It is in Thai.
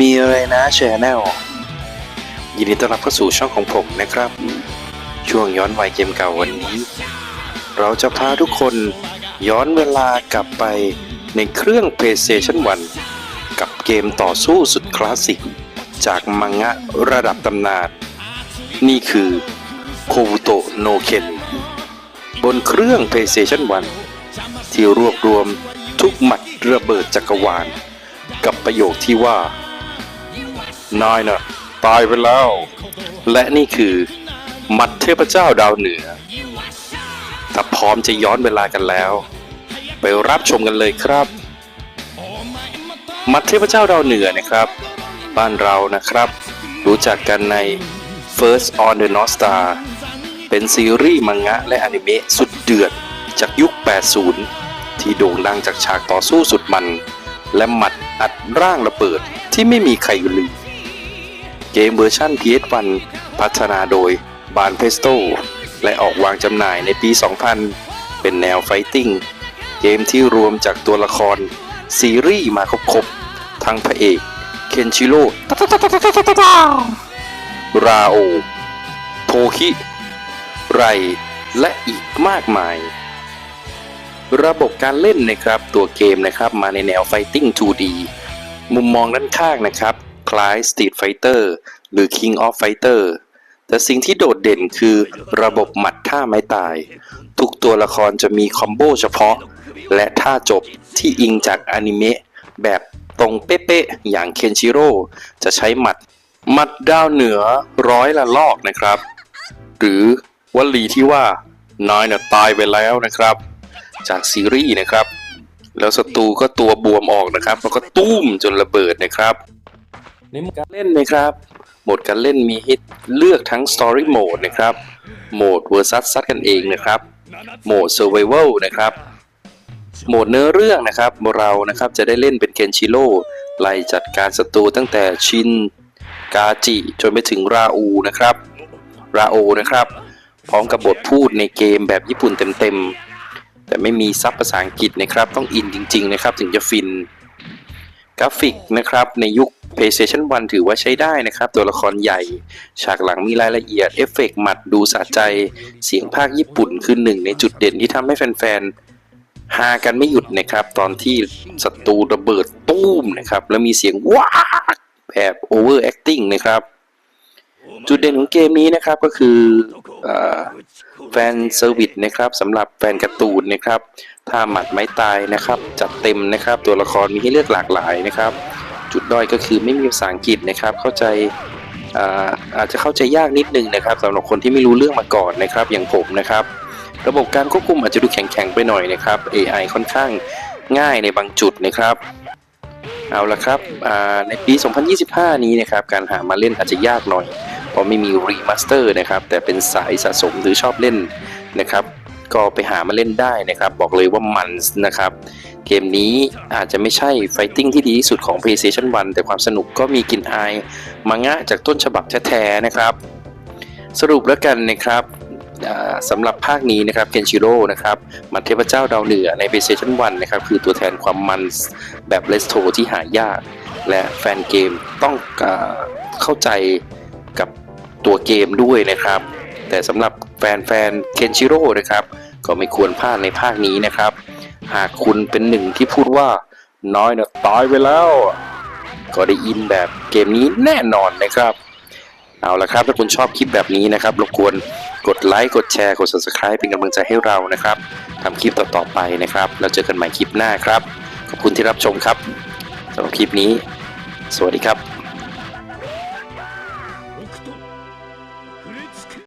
มีอะไรนะแชนแนลยินดีต้อนรับเข้าสู่ช่องของผมนะครับ ช่วงย้อนวัยเกมเก่าวันนี้ เราจะพาทุกคนย้อนเวลากลับไปในเครื่อง PlayStation 1 กับเกมต่อสู้สุดคลาสสิก จากมังงะระดับตำนาน นี่คือโค u โตโนเคนบนเครื่อง PlayStation 1 ที่รวบรวมทุกหมัดระเบิดจักรวาล กับประโยคที่ว่า นายน่ะ ตายไปแล้ว และนี่คือมัดเทพเจ้าดาวเหนือถ้าพร้อมจะย้อนเวลากันแล้ว ไปรับชมกันเลยครับ มัดเทพเจ้าดาวเหนือนะครับ บ้านเรานะครับ รู้จักกันใน First on the North Star เป็นซีรีส์มังงะและอนิเมะสุดเดือดจากยุค 80 ที่โด่งดังจากฉากต่อสู้สุดมัน และหมัดอัดร่างระเบิดที่ไม่มีใครลืม เกมเวอร์ชัน PS1 พัฒนาโดยบานเพสโตและออกวางจำหน่ายในปี 2000 เป็นแนวไฟติ้ง เกมที่รวมจากตัวละคร ซีรีส์มาครบๆทั้งพระเอกเคนชิโร่ราโอ โทคิ ไร และอีกมากมาย ระบบการเล่นนะครับตัวเกมนะครับมาในแนว Fighting 2D มุมมองด้านข้างนะครับ ล้าย Street Fighter หรือ King of Fighter แต่สิ่งที่โดดเด่นคือระบบหมัดท่าไม้ตาย ทุกตัวละครจะมีคอมโบเฉพาะ และท่าจบที่อิงจากอนิเมะแบบตรงเป๊ะๆอย่างเคนชิโร่จะใช้หมัดหมัดดาวเหนือร้อยละลอกนะครับ หรือวลีที่ว่านายน่ะตายไปแล้วนะครับ จากซีรีส์นะครับ แล้วศัตรูก็ตัวบวมออกนะครับ แล้วก็ตุ้มจนระเบิดนะครับ ในโหมดการเล่นนะครับ โหมดการเล่นมีให้เลือกทั้ง Story Mode นะครับ โหมด Versus ซัดกันเองนะครับ โหมด Survival นะครับ โหมดเนื้อเรื่องนะครับ เรานะครับจะได้เล่นเป็นเคนชิโร่ไล่จัดการศัตรูตั้งแต่ชิน กาจิ จนไปถึงราอูนะครับ ราโอนะครับ พร้อมกับบทพูดในเกมแบบญี่ปุ่นเต็มๆ แต่ไม่มีซับภาษาอังกฤษนะครับ ต้องอินจริง ๆ นะครับ ถึงจะฟิน กราฟิกนะครับในยุค PlayStation 1 ถือว่าใช้ได้นะครับ ตัวละครใหญ่ ฉากหลังมีรายละเอียด เอฟเฟกต์หมัดดูสะใจ เสียงภาคญี่ปุ่นคือหนึ่งในจุดเด่นที่ทำให้แฟนๆฮากันไม่หยุดนะครับ ตอนที่ศัตรูระเบิดตู้มนะครับ แล้วมีเสียงว้าแบบ over acting นะครับ จุดเด่นของเกมนี้นะครับก็คือออแฟนเซอร์วิสนะครับสำหรับแฟนการ์ตูนนะครับ ถ้าหมัดไม้ตายนะครับ จัดเต็มนะครับ ตัวละครมีให้เลือกหลากหลายนะครับ จุดด้อยก็คือไม่มีภาษาอังกฤษนะครับ เข้าใจอาอาจจะเข้าใจยากนิดนึงนะครับสำหรับคนที่ไม่รู้เรื่องมาก่อนนะครับ อย่างผมนะครับ ระบบการควบคุมอาจจะดูแข็งๆไปหน่อยนะครับ AI ค่อนข้างง่ายในบางจุดนะครับเอาละครับอ่าในปี 2025 นี้นะครับ การหามาเล่นอาจจะยากหน่อย เพราะไม่มีรีมาสเตอร์นะครับ แต่เป็นสายสะสมหรือชอบเล่นนะครับ ก็ไปหามาเล่นได้นะครับ บอกเลยว่ามันนะครับ เกมนี้อาจจะไม่ใช่ไฟติ้งที่ดีที่สุดของ PlayStation 1 แต่ความสนุกก็มีกลิ่นอายมังงะจากต้นฉบับแท้ๆนะครับ สรุปแล้วกันนะครับสำหรับภาคนี้นะครับเคนชิโร่นะครับมันเทพเจ้าดาวเหนือใน PlayStation 1 นะครับ คือตัวแทนความมันแบบเลสโทที่หายาก และแฟนเกมต้องอเข้าใจกับตัวเกมด้วยนะครับ แต่สำหรับ แฟนแฟนเคนชิโร่นะครับ ก็ไม่ควรพลาดในภาคนี้นะครับ หากคุณเป็นหนึ่งที่พูดว่าน้อยนะตายไปแล้ว ก็ได้อินแบบเกมนี้แน่นอนนะครับ เอาละครับ ถ้าคุณชอบคลิปแบบนี้นะครับรบกวนกดไลค์กดแชร์กด subscribe เป็นกำลังใจให้เรานะครับทำคลิปต่อๆไปนะครับ แล้วเจอกันใหม่คลิปหน้าครับ ขอบคุณที่รับชมครับสำหรับคลิปนี้ สวัสดีครับ